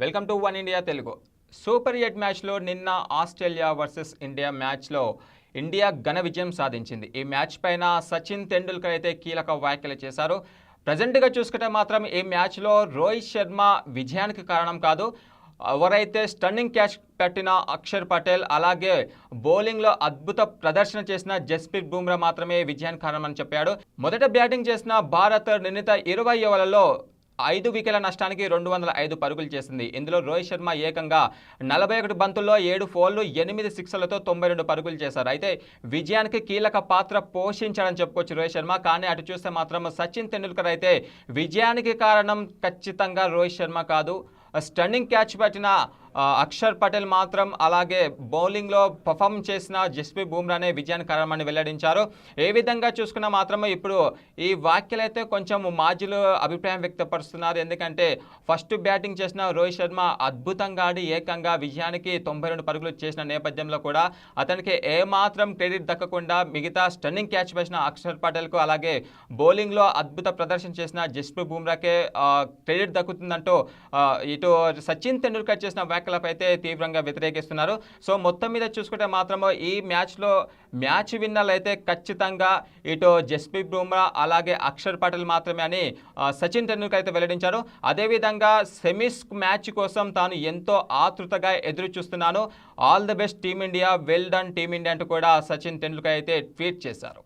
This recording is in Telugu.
Welcome to one India Telugu. Super eight మ్యాచ్లో నిన్న ఆస్ట్రేలియా వర్సెస్ ఇండియా మ్యాచ్లో ఇండియా ఘన విజయం సాధించింది. ఈ మ్యాచ్ పైన సచిన్ తెండూల్కర్ అయితే కీలక వ్యాఖ్యలు చేశారు. ప్రజెంట్గా చూసుకుంటే మాత్రం ఈ మ్యాచ్లో రోహిత్ శర్మ విజయానికి కారణం కాదు. ఎవరైతే స్టన్నింగ్ క్యాచ్ పెట్టిన అక్షర్ పటేల్ అలాగే బౌలింగ్లో అద్భుత ప్రదర్శన చేసిన జస్ప్రీత్ బుమ్రా మాత్రమే విజయానికి కారణమని చెప్పాడు. మొదట బ్యాటింగ్ చేసిన భారత్ నిర్ణీత ఇరవై ఓవర్లలో ఐదు వికెట్ల నష్టానికి రెండు వందల ఐదు పరుగులు చేసింది. ఇందులో రోహిత్ శర్మ ఏకంగా నలభై ఒకటి బంతుల్లో ఏడు ఫోర్లు ఎనిమిది సిక్స్లతో తొంభై రెండు పరుగులు చేశారు. అయితే విజయానికి కీలక పాత్ర పోషించాడని చెప్పుకోవచ్చు రోహిత్ శర్మ. కానీ అటు చూస్తే మాత్రం సచిన్ తెండూల్కర్ అయితే విజయానికి కారణం ఖచ్చితంగా రోహిత్ శర్మ కాదు. స్టన్నింగ్ క్యాచ్ పట్టిన అక్షర్ పటేల్ మాత్రం అలాగే బౌలింగ్లో పర్ఫామ్ చేసిన జస్ప్రీత్ బూమ్రానే విజయాన్ని కారణమని వెల్లడించారు. ఏ విధంగా చూసుకున్నా మాత్రమే ఇప్పుడు ఈ వ్యాఖ్యలు అయితే కొంచెం మాజీలు అభిప్రాయం వ్యక్తపరుస్తున్నారు. ఎందుకంటే ఫస్ట్ బ్యాటింగ్ చేసిన రోహిత్ శర్మ అద్భుతంగా ఆడి ఏకంగా విజయానికి తొంభై రెండు పరుగులు చేసిన నేపథ్యంలో కూడా అతనికి ఏమాత్రం క్రెడిట్ దక్కకుండా మిగతా స్టన్నింగ్ క్యాచ్ వేసిన అక్షర్ పటేల్కు అలాగే బౌలింగ్లో అద్భుత ప్రదర్శన చేసిన జస్ప్రీత్ బూమ్రాకే క్రెడిట్ దక్కుతుందంటూ ఇటు సచిన్ తెండూల్కర్ చేసిన వ్యాఖ్యలపై అయితే తీవ్రంగా వ్యతిరేకిస్తున్నారు. సో మొత్తం మీద చూసుకుంటే మాత్రము ఈ మ్యాచ్లో మ్యాచ్ విన్నర్లు అయితే ఖచ్చితంగా ఇటు జస్ప్రీత్ బుమ్రా అలాగే అక్షర్ పటేల్ మాత్రమే అని సచిన్ టెండూల్కర్ అయితే వెల్లడించారు. అదేవిధంగా సెమీస్ మ్యాచ్ కోసం తాను ఎంతో ఆతృతగా ఎదురు చూస్తున్నాను all the best team India well done team India అంటూ కూడా సచిన్ టెండూల్కర్ అయితే ట్వీట్ చేశారు.